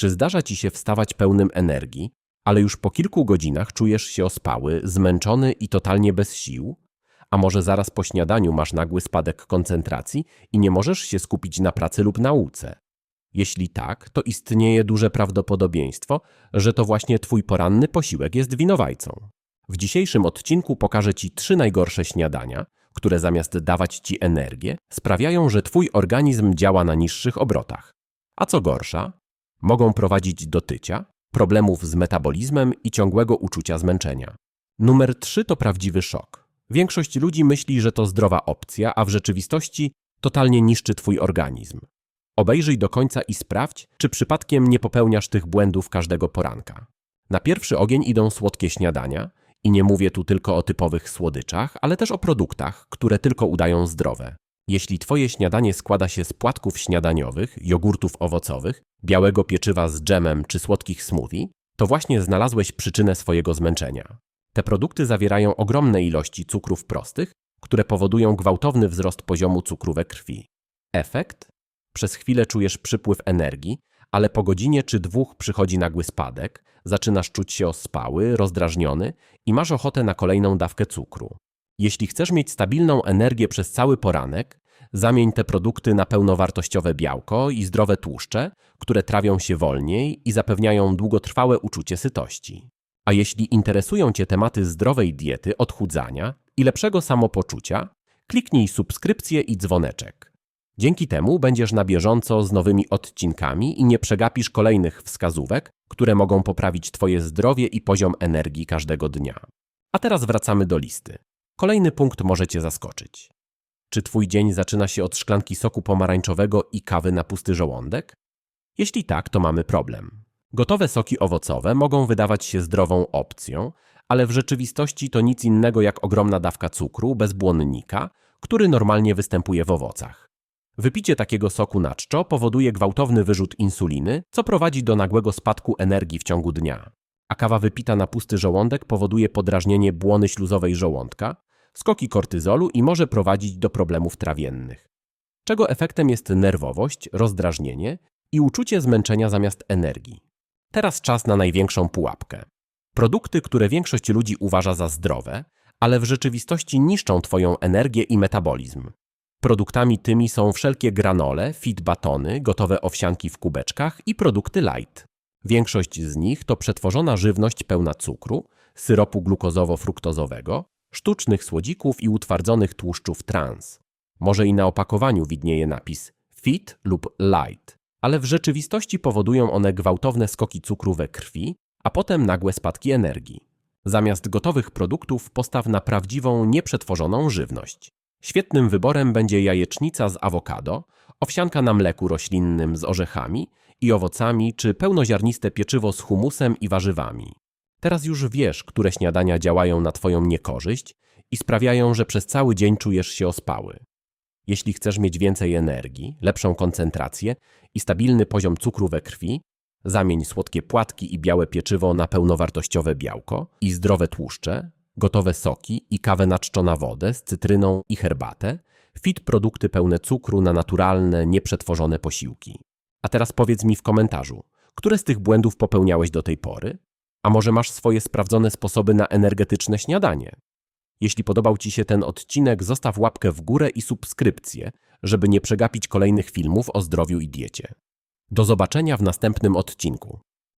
Czy zdarza ci się wstawać pełnym energii, ale już po kilku godzinach czujesz się ospały, zmęczony i totalnie bez sił? A może zaraz po śniadaniu masz nagły spadek koncentracji i nie możesz się skupić na pracy lub nauce? Jeśli tak, to istnieje duże prawdopodobieństwo, że to właśnie twój poranny posiłek jest winowajcą. W dzisiejszym odcinku pokażę ci trzy najgorsze śniadania, które zamiast dawać ci energię, sprawiają, że twój organizm działa na niższych obrotach. A co gorsza, mogą prowadzić do tycia, problemów z metabolizmem i ciągłego uczucia zmęczenia. Numer 3 to prawdziwy szok. Większość ludzi myśli, że to zdrowa opcja, a w rzeczywistości totalnie niszczy twój organizm. Obejrzyj do końca i sprawdź, czy przypadkiem nie popełniasz tych błędów każdego poranka. Na pierwszy ogień idą słodkie śniadania i nie mówię tu tylko o typowych słodyczach, ale też o produktach, które tylko udają zdrowe. Jeśli twoje śniadanie składa się z płatków śniadaniowych, jogurtów owocowych, białego pieczywa z dżemem czy słodkich smoothie, to właśnie znalazłeś przyczynę swojego zmęczenia. Te produkty zawierają ogromne ilości cukrów prostych, które powodują gwałtowny wzrost poziomu cukru we krwi. Efekt? Przez chwilę czujesz przypływ energii, ale po godzinie czy dwóch przychodzi nagły spadek, zaczynasz czuć się ospały, rozdrażniony i masz ochotę na kolejną dawkę cukru. Jeśli chcesz mieć stabilną energię przez cały poranek, zamień te produkty na pełnowartościowe białko i zdrowe tłuszcze, które trawią się wolniej i zapewniają długotrwałe uczucie sytości. A jeśli interesują Cię tematy zdrowej diety, odchudzania i lepszego samopoczucia, kliknij subskrypcję i dzwoneczek. Dzięki temu będziesz na bieżąco z nowymi odcinkami i nie przegapisz kolejnych wskazówek, które mogą poprawić Twoje zdrowie i poziom energii każdego dnia. A teraz wracamy do listy. Kolejny punkt może Cię zaskoczyć. Czy Twój dzień zaczyna się od szklanki soku pomarańczowego i kawy na pusty żołądek? Jeśli tak, to mamy problem. Gotowe soki owocowe mogą wydawać się zdrową opcją, ale w rzeczywistości to nic innego jak ogromna dawka cukru bez błonnika, który normalnie występuje w owocach. Wypicie takiego soku na czczo powoduje gwałtowny wyrzut insuliny, co prowadzi do nagłego spadku energii w ciągu dnia. A kawa wypita na pusty żołądek powoduje podrażnienie błony śluzowej żołądka, skoki kortyzolu i może prowadzić do problemów trawiennych. Czego efektem jest nerwowość, rozdrażnienie i uczucie zmęczenia zamiast energii. Teraz czas na największą pułapkę. Produkty, które większość ludzi uważa za zdrowe, ale w rzeczywistości niszczą Twoją energię i metabolizm. Produktami tymi są wszelkie granole, fit batony, gotowe owsianki w kubeczkach i produkty light. Większość z nich to przetworzona żywność pełna cukru, syropu glukozowo-fruktozowego, sztucznych słodzików i utwardzonych tłuszczów trans. Może i na opakowaniu widnieje napis fit lub light, ale w rzeczywistości powodują one gwałtowne skoki cukru we krwi, a potem nagłe spadki energii. Zamiast gotowych produktów postaw na prawdziwą, nieprzetworzoną żywność. Świetnym wyborem będzie jajecznica z awokado, owsianka na mleku roślinnym z orzechami i owocami czy pełnoziarniste pieczywo z humusem i warzywami. Teraz już wiesz, które śniadania działają na Twoją niekorzyść i sprawiają, że przez cały dzień czujesz się ospały. Jeśli chcesz mieć więcej energii, lepszą koncentrację i stabilny poziom cukru we krwi, zamień słodkie płatki i białe pieczywo na pełnowartościowe białko i zdrowe tłuszcze, gotowe soki i kawę na wodę z cytryną i herbatę, fit produkty pełne cukru na naturalne, nieprzetworzone posiłki. A teraz powiedz mi w komentarzu, które z tych błędów popełniałeś do tej pory? A może masz swoje sprawdzone sposoby na energetyczne śniadanie? Jeśli podobał Ci się ten odcinek, zostaw łapkę w górę i subskrypcję, żeby nie przegapić kolejnych filmów o zdrowiu i diecie. Do zobaczenia w następnym odcinku.